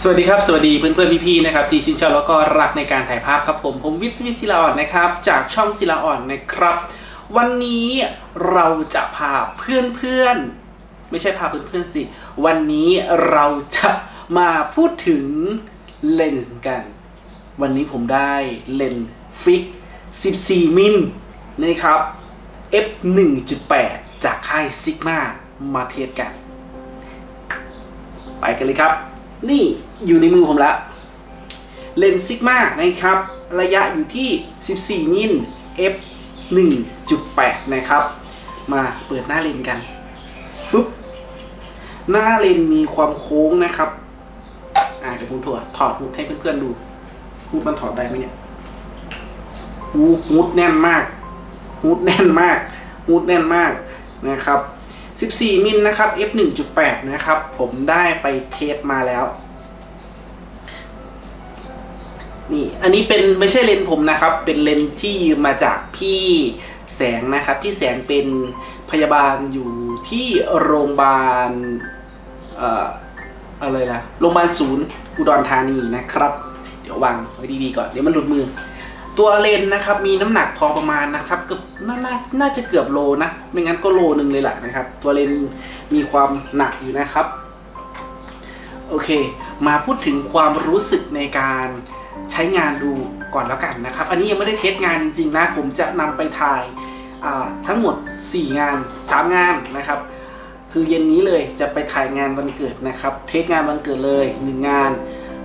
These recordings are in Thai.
สวัสดีครับ สวัสดีเพื่อนๆพี่ๆนะครับที่ชื่นชอบแล้วก็รักในการถ่ายภาพครับผมผมวิทย์วิทย์ศิลาอ่อนนะครับ จากช่องศิลาอ่อนนะครับ วันนี้เราจะพาเพื่อนๆ ไม่ใช่พาเพื่อนๆสิ วันนี้เราจะมาพูดถึงเลนส์กัน วันนี้ผมได้เลนส์ฟิก 14 มิลนะครับ f 1.8 จากค่ายซิกมามาเทสกัน ไปกันเลยครับ นี่อยู่ในมือผมละเลนส์ซิกมานะครับ ระยะอยู่ที่ 14 มิล f 1.8 นะครับ มาเปิดหน้าเลนส์กันฟึบหน้าเลนส์มีความโค้งนะครับ อ่าเดี๋ยวผมถอดถอดฮูดให้เพื่อนๆดูฮูดมันถอดได้ไหมเนี่ยฮูดฮูดแน่นมากฮูดแน่นมากฮูดแน่นมากนะครับ 14 มิลนะครับ f 1.8 นะครับ ผมได้ไปเทสมาแล้ว นี่ อันนี้เป็นไม่ใช่เลนส์ผมนะครับ เป็นเลนส์ที่ยืมมาจากพี่แสงนะครับ พี่แสงเป็นพยาบาลอยู่ที่โรงพยาบาลอออะไรนะโรงพยาบาลศูนย์อุดรธานีนะครับ เดี๋ยววางไว้ดีๆก่อน เดี๋ยวมันหลุดมือ ตัวเลนนะครับมีน้ำหนักพอประมาณนะครับเกือบนานาน่าจะเกือบโลนะ ไม่งั้นก็โลนึงเลยแหละนะครับ ตัวเลนมีความหนักอยู่นะครับ โอเค มาพูดถึงความรู้สึกในการใช้งานดูก่อนแล้วกันนะครับ อันนี้ยังไม่ได้เทสงานจริงๆนะ ผมจะนำไปถ่ายทั้งหมด 4 งาน 3 งานนะครับ คือเย็นนี้เลยจะไปถ่ายงานวันเกิดนะครับ เทสงานวันเกิดเลย 1 งาน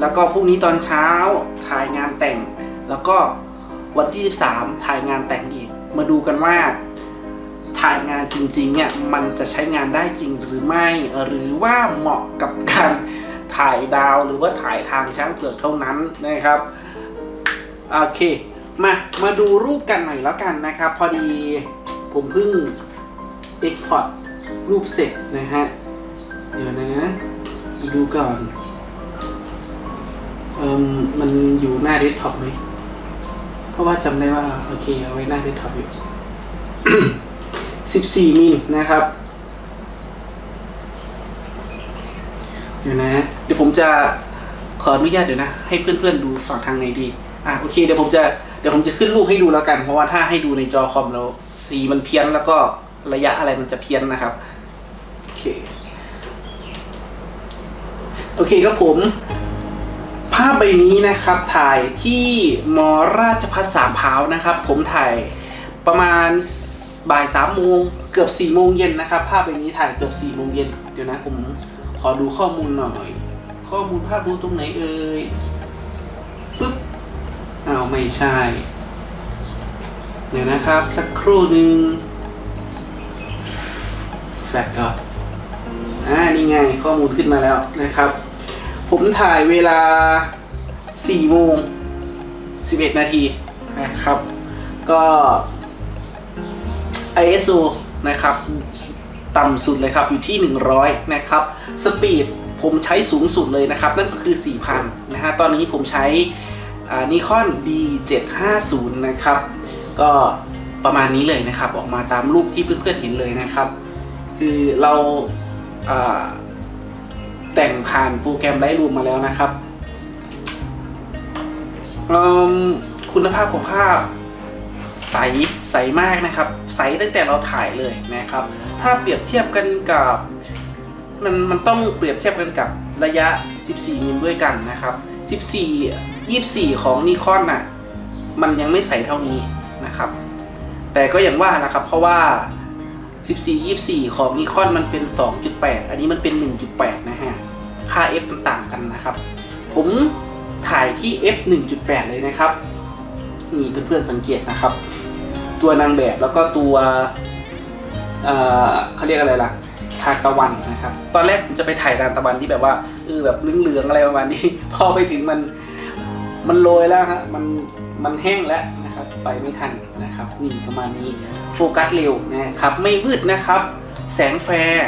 แล้วก็พรุ่งนี้ตอนเช้าถ่ายงานแต่ง แล้วก็ วันที่ 13 ถ่ายงานแต่งอีก มาดูกันว่าถ่ายงานจริงๆเนี่ยมันจะใช้งานได้จริงหรือไม่ หรือว่าเหมาะกับการถ่ายดาวหรือว่าถ่ายทางช้างเผือกเท่านั้นนะครับ โอเค มา มาดูรูปกันหน่อยแล้วกันนะครับ พอดีผมเพิ่ง Export รูปเสร็จนะฮะ เดี๋ยวนะไปดูก่อนเอมมันอยู่หน้าเดสก์ท็อปไหม เพราะว่าจำได้ว่าโอเคเอาไว้หน้าเดสก์ท็อปอยู่ 14 มิลนะครับ เดี๋ยวนะ เดี๋ยวผมจะขออนุญาตเดี๋ยวนะ ให้เพื่อนๆดูฝั่งทางไหนดี อะโอเคเดี๋ยวผมจะเดี๋ยวผมจะขึ้นรูปให้ดูแล้วกัน เพราะว่าถ้าให้ดูในจอคอมแล้วสีมันเพี้ยนแล้วก็ระยะอะไรมันจะเพี้ยนนะครับ โอเค โอเคครับผม ภาพใบนี้นะครับถ่ายที่มอราชพัฒสามพาวนะครับ ผมถ่ายประมาณบ่ายสามโมงเกือบสี่โมงเย็นนะครับ ภาพใบนี้ถ่ายเกือบสี่โมงเย็นเดี๋ยวนะผมขอดูข้อมูลหน่อย ข้อมูลภาพดูตรงไหนเอ่ยปึ๊บอ้าวไม่ใช่ เดี๋ยวนะครับ สักครู่หนึ่งแฟลชก่อนอ่านี่ไงข้อมูลขึ้นมาแล้วนะครับ ผมถ่ายเวลา4โมง11 นาทีนะครับ ก็ ISO นะครับ ต่ำสุดเลยครับอยู่ที่ 100 นะครับ สปีดผมใช้สูงสุดเลยนะครับ นั่นก็คือ 4,000 นะฮะ ตอนนี้ผมใช้นิคอน D750 นะครับ ก็ประมาณนี้เลยนะครับ ออกมาตามรูปที่เพื่อนๆเห็นเลยนะครับ คือเราอ่า แต่งผ่านโปรแกรมไลท์รูมมาแล้วนะครับ คุณภาพของภาพใสใสมากนะครับ ใสตั้งแต่เราถ่ายเลยนะครับ ถ้าเปรียบเทียบกันกับมันมันต้องเปรียบเทียบกันกับระยะ 14 มิลด้วยกันนะครับ 14 24 ของนิคอนน่ะมันยังไม่ใสเท่านี้นะครับ แต่ก็อย่างว่านะครับ เพราะว่า 14 24 ของนิคอนมันเป็น 2.8 อันนี้มันเป็น 1.8 นะ ค่า f มันต่างกันนะครับ ผมถ่ายที่ f 1.8 เลยนะครับ นี่เพื่อนๆสังเกตนะครับ ตัวนางแบบแล้วก็ตัวเอ่อเขาเรียกอะไรล่ะทานตะวันนะครับ ตอนแรกผมจะไปถ่ายทานตะวันที่แบบว่าเออแบบเหลืองๆอะไรประมาณนี้ พอไปถึงมันมันโรยแล้วฮะมันมันแห้งแล้วนะครับไปไม่ทันนะครับนี่ประมาณนี้โฟกัสเร็วนะครับไม่วืดนะครับ แสงแฟร์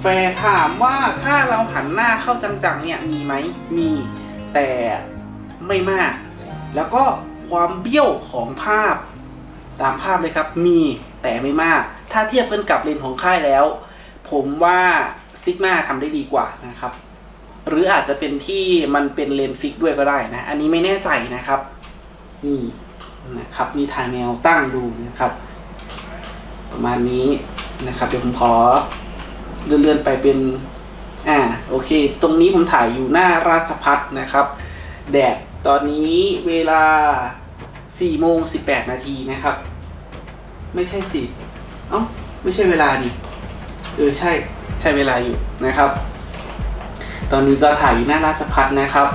แฟร์ถามว่าถ้าเราหันหน้าเข้าจังๆเนี่ยมีไหมมีแต่ไม่มาก แล้วก็ความเบี้ยวของภาพตามภาพเลยครับมีแต่ไม่มาก ถ้าเทียบกันกับเลนของค่ายแล้ว ผมว่าซิกมาทำได้ดีกว่านะครับ หรืออาจจะเป็นที่มันเป็นเลนฟิกด้วยก็ได้นะ อันนี้ไม่แน่ใจนะครับนี่นะครับนี่ทางแนวตั้งดูนะครับ ประมาณนี้นะครับ เดี๋ยวผมขอ เลื่อนๆไปเป็นอ่าโอเค ตรงนี้ผมถ่ายอยู่หน้าราชพัฒนะครับ แดดตอนนี้เวลา4โมง18 นาทีนะครับ ไม่ใช่สิเอ้าไม่ใช่เวลาดิเออใช่ใช่เวลาอยู่นะครับ ตอนนี้ก็ถ่ายอยู่หน้าราชพัฒนะครับ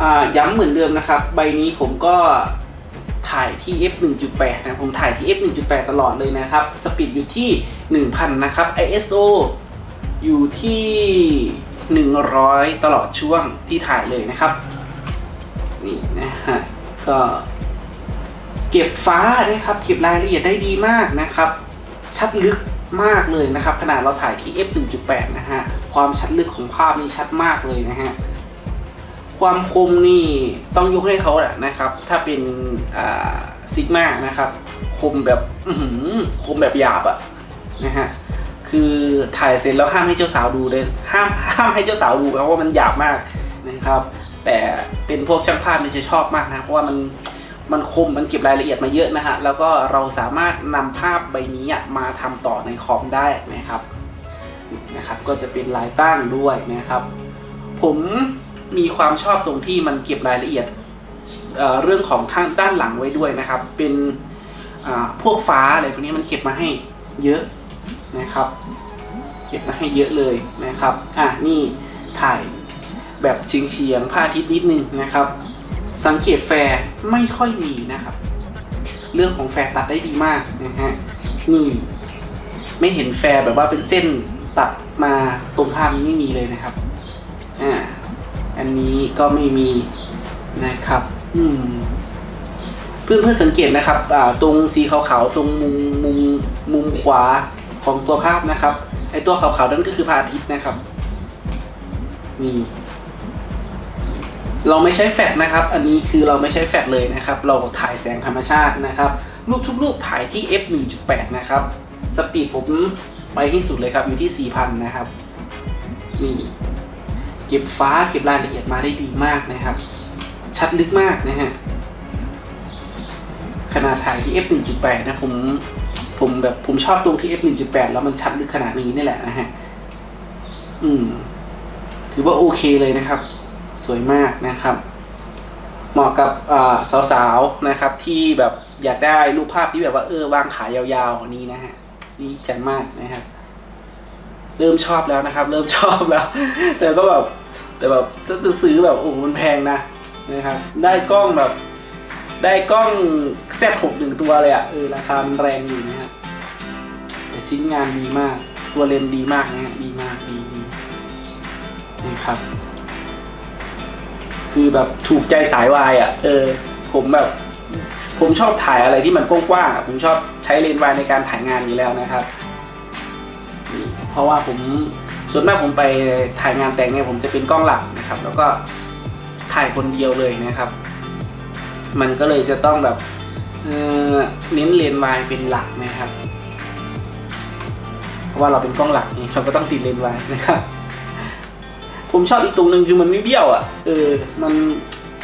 อ่าย้ำเหมือนเดิมนะครับ ใบนี้ผมก็ถ่ายที่ f 1.8นะผมถ่ายที่ f 1.8ตลอดเลยนะครับ สปีดอยู่ที่ 1000 นะครับ ISO อยู่ที่ 100 ตลอดช่วงที่ถ่ายเลยนะครับ นี่นะฮะก็เก็บฟ้านะครับ เก็บรายละเอียดได้ดีมากนะครับ ชัดลึกมากเลยนะครับ ขนาดเราถ่ายที่ f 1.8 นะฮะ ความชัดลึกของภาพนี่ชัดมากเลยนะฮะ ความคมนี่ต้องยกให้เขาแหละนะครับ ถ้าเป็นซิกมานะครับ คมแบบคมแบบหยาบอะนะฮะ คือถ่ายเสร็จแล้วห้ามให้เจ้าสาวดูเลยห้ามห้ามให้เจ้าสาวดูเพราะว่ามันหยาบมากนะครับ แต่เป็นพวกช่างภาพนี่จะชอบมากนะเพราะว่ามันมันคมมันเก็บรายละเอียดมาเยอะนะฮะแล้วก็เราสามารถนำภาพใบนี้มาทำต่อในคอมได้นะครับนะครับก็จะเป็นลายตั้งด้วยนะครับ ผมมีความชอบตรงที่มันเก็บรายละเอียดเเรื่องของทางด้านหลังไว้ด้วยนะครับ เป็นพวกฟ้าอะไรพวกนี้มันเก็บมาให้เยอะ นะครับเก็บมาให้เยอะเลยนะครับอะนี่ถ่ายแบบเฉียงเฉียงๆพระอาทิตย์นิดนึงนะครับ สังเกตแฟร์ไม่ค่อยมีนะครับ เรื่องของแฟร์ตัดได้ดีมากนะฮะนี่ไม่เห็นแฟร์แบบว่าเป็นเส้นตัดมาตรงภาพนี้ไม่มีเลยนะครับอ่าอันนี้ก็ไม่มีนะครับ อืมเพื่อนเพื่อนสังเกตนะครับ อ่า ตรงสีขาวๆ ตรงมุมมุมมุมขวา ของตัวภาพนะครับ ไอตัวขาวๆนั่นก็คือพระอาทิตย์นะครับนี่เราไม่ใช้แฟลชนะครับ อันนี้คือเราไม่ใช้แฟลชเลยนะครับ เราถ่ายแสงธรรมชาตินะครับ รูปทุกรูปถ่ายที่ f 1.8นะครับ สปีดผมไปที่สุดเลยครับ อยู่ที่ 4,000 นะครับ นี่ เก็บฟ้าเก็บรายละเอียดมาได้ดีมากนะครับ ชัดลึกมากนะฮะ ขนาดถ่ายที่ f 1.8นะผม ผมแบบผมชอบตรงที่ f 1.8แล้วมันชัดลึกขนาดนี้นี่แหละนะฮะ อืม ถือว่าโอเคเลยนะครับ สวยมากนะครับ เหมาะกับสาวๆนะครับ ที่แบบอยากได้รูปภาพที่แบบว่าเออวางขายาวๆนี้นะฮะ นี่จ่มมากนะครับ เริ่มชอบแล้วนะครับ เริ่มชอบแล้ว แต่ก็แบบแต่แบบถ้าจะซื้อแบบโอ้โหมันแพงนะนะครับ ได้กล้องแบบได้กล้องแซดหกหนึ่งตัวเลยอะ่ะเออราคามันแรงอยู่นะฮะ ชิ้นงานดีมาก ตัวเลนดีมากนะฮะดีมากดีดีนะครับ คือแบบถูกใจสายวายอะ่ะ เออ ผมแบบ ผมชอบถ่ายอะไรที่มันกว้างๆอะผมชอบใช้เลนส์วายในการถ่ายงานอยู่แล้วนะครับเพราะว่าผมส่วนมากผมไปถ่ายงานแต่งเนี่ยผมจะเป็นกล้องหลักนะครับ แล้วก็ถ่ายคนเดียวเลยนะครับ มันก็เลยจะต้องแบบเน้นเลนส์วายเป็นหลักนะครับ ราะว่าเราเป็นกล้องหลักนี่เราก็ต้องติดเลนส์วายนะครับผมชอบอีกตรงหนึ่งคือมันไม่เบี้ยวอะเออมัน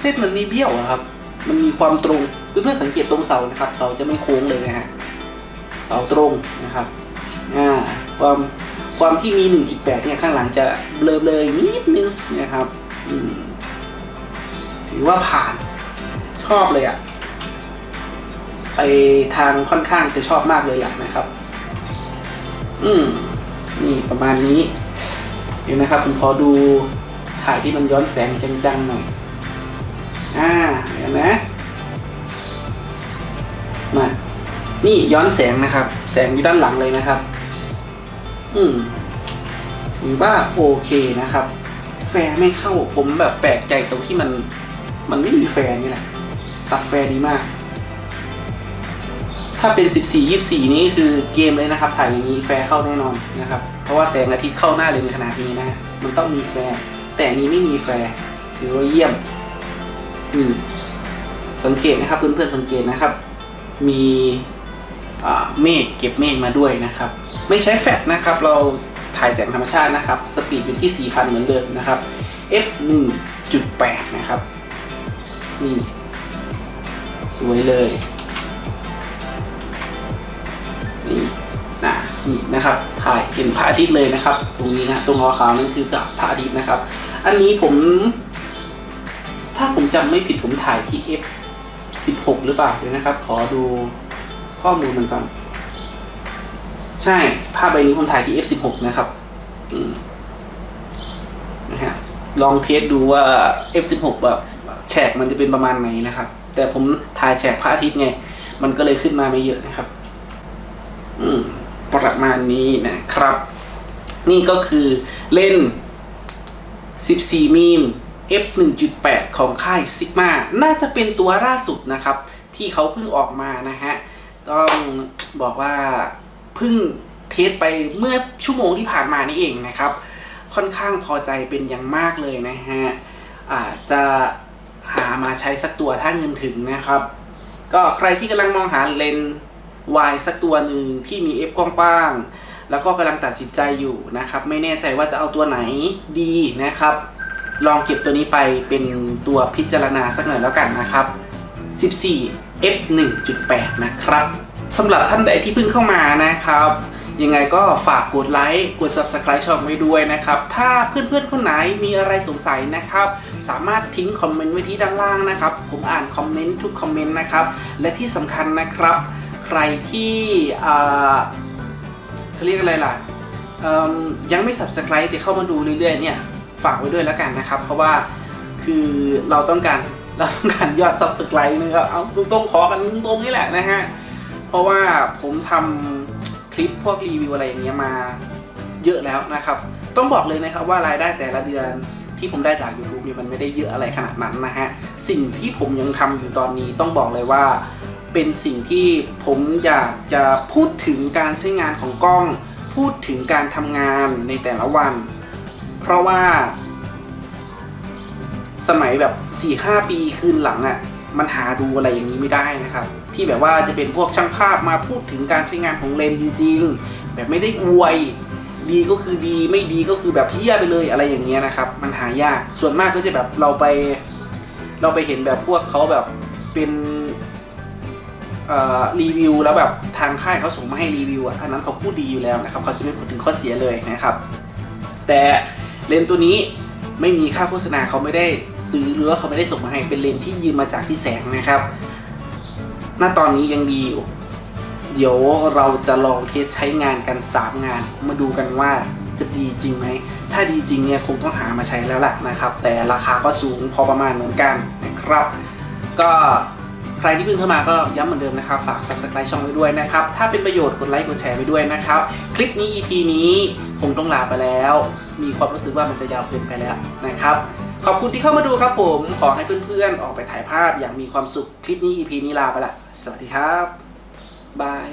เส้นมันไม่เบี้ยวอะครับ มันมีความตรงเพื่อนๆสังเกตตรงเสานะครับ เสาจะไม่โค้งเลยนะฮะเสาตรงนะครับอ่าความความที่มี 1.8 เนี่ยข้างหลังจะเบลอๆนิดนึงนะครับถือว่าผ่านชอบเลยอะไปทางค่อนข้างจะชอบมากเลยแหละนะครับ อืมนี่ประมาณนี้เดี๋ยวนะครับ ผมขอดูถ่ายที่มันย้อนแสงจังๆหน่อยอ่าเห็นไหมมานี่ย้อนแสงนะครับ แสงอยู่ด้านหลังเลยนะครับ อืมถือว่าโอเคนะครับ แฟร์ไม่เข้าผมแบบแปลกใจตรงที่มัน มันไม่มีแฟร์นี่แหละตัดแฟร์ดีมาก ถ้าเป็น 14 24 นี่คือเกมเลยนะครับ ถ่ายอย่างนี้แฟร์เข้าแน่นอนนะครับ เพราะว่าแสงอาทิตย์เข้าหน้าเลนส์ขนาดนี้นะ มันต้องมีแฟร์ แต่นี้ไม่มีแฟร์ ถือว่าเยี่ยม อืม สังเกตนะครับเพื่อนๆสังเกตนะครับ มีเมฆเก็บเมฆมาด้วยนะครับ ไม่ใช้แฟลชนะครับ เราถ่ายแสงธรรมชาตินะครับ สปีดอยู่ที่ 4,000 เหมือนเดิมนะครับ f 1.8 นะครับ นี่ สวยเลย นะนี่นะครับ ถ่ายเห็นพระอาทิตย์เลยนะครับ ตรงนี้นะตรงขาวนั่นคือพระอาทิตย์นะครับ อันนี้ผม ถ้าผมจำไม่ผิดผมถ่ายที่ f 16หรือเปล่าเดี๋ยวนะครับ ขอดูข้อมูลมันก่อนใช่ภาพใบนี้ผมถ่ายที่ f 16นะครับนะฮะลองเทสดูว่า f 16แบบแฉกมันจะเป็นประมาณไหนนะครับ แต่ผมถ่ายแฉกพระอาทิตย์ไง มันก็เลยขึ้นมาไม่เยอะนะครับ ประมาณนี้นะครับ นี่ก็คือเล่น 14มิล f 1.8 ของค่าย Sigma น่าจะเป็นตัวล่าสุดนะครับ ที่เขาเพิ่งออกมานะฮะ ต้องบอกว่าเพิ่งเทสไปเมื่อชั่วโมงที่ผ่านมานี่เองนะครับ ค่อนข้างพอใจเป็นอย่างมากเลยนะฮะอาจจะหามาใช้สักตัวถ้าเงินถึงนะครับ ก็ใครที่กำลังมองหาเลนส์ Y สักตัวหนึ่งที่มี f กว้างๆ แล้วก็กำลังตัดสินใจอยู่นะครับ ไม่แน่ใจว่าจะเอาตัวไหนดีนะครับ ลองเก็บตัวนี้ไปเป็นตัวพิจารณาสักหน่อยแล้วกันนะครับ 14 f 1.8 นะครับสำหรับท่านใดที่เพิ่งเข้ามานะครับ ยังไงก็ฝากกดไลค์ กด Subscribe ช่องไว้ด้วยนะครับ ถ้าเพื่อนๆ คนไหนมีอะไรสงสัยนะครับ สามารถทิ้งคอมเมนต์ไว้ที่ด้านล่างนะครับ ผมอ่านคอมเมนต์ทุกคอมเมนต์นะครับ และที่สำคัญนะครับ รที่เขาเรียกอะไรล่ะยังไม่ Subscribe แต่เข้ามาดูเรื่อยๆเนี่ยฝากไว้ด้วยแล้วกันนะครับ เพราะว่าคือเราต้องการเราต้องการยอด Subscribe นะครับเอาตรงๆขอกันตรงๆนี่แหละนะฮะเพราะว่าผมทำคลิปพวกรีวิวอะไรอย่างเงี้ยมาเยอะแล้วนะครับ ต้องบอกเลยนะครับว่ารายได้แต่ละเดือนที่ผมได้จาก YouTube เนี่ยมันไม่ได้เยอะอะไรขนาดนั้นนะฮะสิ่งที่ผมยังทำอยู่ตอนนี้ต้องบอกเลยว่า เป็นสิ่งที่ผมอยากจะพูดถึงการใช้งานของกล้อง พูดถึงการทำงานในแต่ละวัน เพราะว่า สมัยแบบ4-5ปีคืนหลังอะ่ะมันหาดูอะไรอย่างนี้ไม่ได้นะครับ ที่แบบว่าจะเป็นพวกช่างภาพมาพูดถึงการใช้งานของเลนจริง ๆ แบบไม่ได้อวย ดีก็คือดีไม่ดีก็คือแบบเพี้ยไปเลยอะไรอย่างเงี้ยนะครับ มันหายากส่วนมากก็จะแบบเราไป เราไปเห็นแบบพวกเขาแบบเป็น รีวิวแล้วแบบทางค่ายเขาส่งมาให้รีวิวอันนั้นเขาพูดดีอยู่แล้วนะครับเขาจะไม่พูดถึงข้อเสียเลยนะครับ แต่เลนส์ตัวนี้ไม่มีค่าโฆษณาเขาไม่ได้ซื้อหรือว่าเขาไม่ได้ส่งมาให้เป็นเลนส์ที่ยืมมาจากพี่แสงนะครับณตอนนี้ยังดีอยู่เดี๋ยวเราจะลองเทสใช้งานกัน 3 งาน มาดูกันว่าจะดีจริงไหม ถ้าดีจริงเนี่ยคงต้องหามาใช้แล้วล่ะนะครับ แต่ราคาก็สูงพอประมาณเหมือนกันนะครับ ก็ ใครที่เพิ่งเข้ามาก็ย้ำเหมือนเดิมนะครับ ฝาก subscribe ช่องไว้ด้วยนะครับ ถ้าเป็นประโยชน์กดไลค์กดแชร์ไปด้วยนะครับ คลิปนี้ EP นี้คงต้องลาไปแล้ว มีความรู้สึกว่ามันจะยาวเกินไปแล้วนะครับ ขอบคุณที่เข้ามาดูครับผม ขอให้เพื่อนๆ ออกไปถ่ายภาพอย่างมีความสุข คลิปนี้ EP นี้ลาไปละ สวัสดีครับ บาย